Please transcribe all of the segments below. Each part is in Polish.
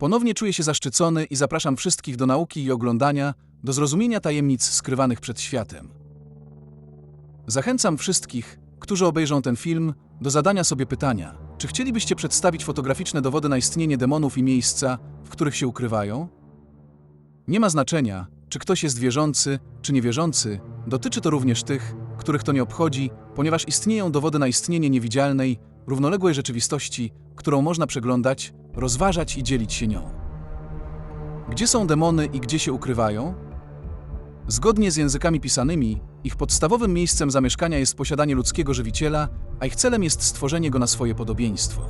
Ponownie czuję się zaszczycony i zapraszam wszystkich do nauki i oglądania, do zrozumienia tajemnic skrywanych przed światem. Zachęcam wszystkich, którzy obejrzą ten film, do zadania sobie pytania: czy chcielibyście przedstawić fotograficzne dowody na istnienie demonów i miejsca, w których się ukrywają? Nie ma znaczenia, czy ktoś jest wierzący, czy niewierzący, dotyczy to również tych, których to nie obchodzi, ponieważ istnieją dowody na istnienie niewidzialnej, równoległej rzeczywistości, którą można przeglądać, rozważać i dzielić się nią. Gdzie są demony i gdzie się ukrywają? Zgodnie z językami pisanymi, ich podstawowym miejscem zamieszkania jest posiadanie ludzkiego żywiciela, a ich celem jest stworzenie go na swoje podobieństwo.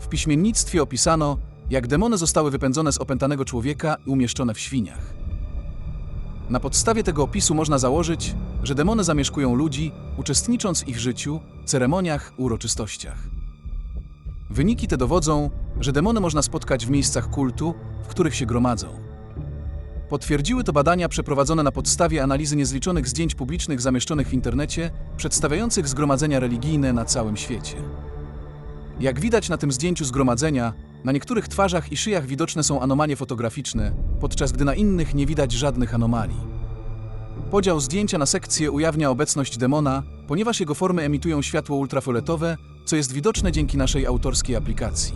W piśmiennictwie opisano, jak demony zostały wypędzone z opętanego człowieka i umieszczone w świniach. Na podstawie tego opisu można założyć, że demony zamieszkują ludzi, uczestnicząc w ich życiu, ceremoniach, uroczystościach. Wyniki te dowodzą, że demony można spotkać w miejscach kultu, w których się gromadzą. Potwierdziły to badania przeprowadzone na podstawie analizy niezliczonych zdjęć publicznych zamieszczonych w internecie, przedstawiających zgromadzenia religijne na całym świecie. Jak widać na tym zdjęciu zgromadzenia, na niektórych twarzach i szyjach widoczne są anomalie fotograficzne, podczas gdy na innych nie widać żadnych anomalii. Podział zdjęcia na sekcje ujawnia obecność demona, ponieważ jego formy emitują światło ultrafioletowe, co jest widoczne dzięki naszej autorskiej aplikacji.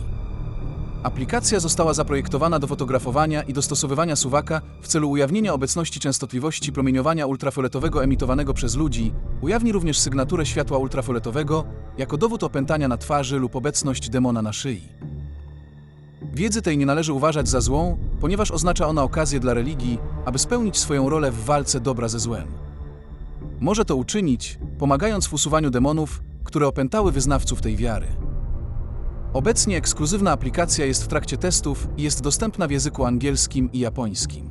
Aplikacja została zaprojektowana do fotografowania i dostosowywania suwaka w celu ujawnienia obecności częstotliwości promieniowania ultrafioletowego emitowanego przez ludzi. Ujawni również sygnaturę światła ultrafioletowego jako dowód opętania na twarzy lub obecność demona na szyi. Wiedzy tej nie należy uważać za złą, ponieważ oznacza ona okazję dla religii, aby spełnić swoją rolę w walce dobra ze złem. Może to uczynić, pomagając w usuwaniu demonów, które opętały wyznawców tej wiary. Obecnie ekskluzywna aplikacja jest w trakcie testów i jest dostępna w języku angielskim i japońskim.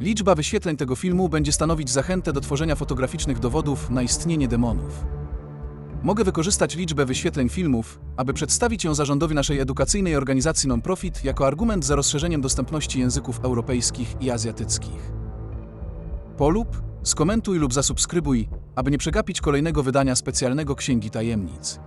Liczba wyświetleń tego filmu będzie stanowić zachętę do tworzenia fotograficznych dowodów na istnienie demonów. Mogę wykorzystać liczbę wyświetleń filmów, aby przedstawić ją zarządowi naszej edukacyjnej organizacji non-profit jako argument za rozszerzeniem dostępności języków europejskich i azjatyckich. Polub, skomentuj lub zasubskrybuj, aby nie przegapić kolejnego wydania specjalnego Księgi Tajemnic.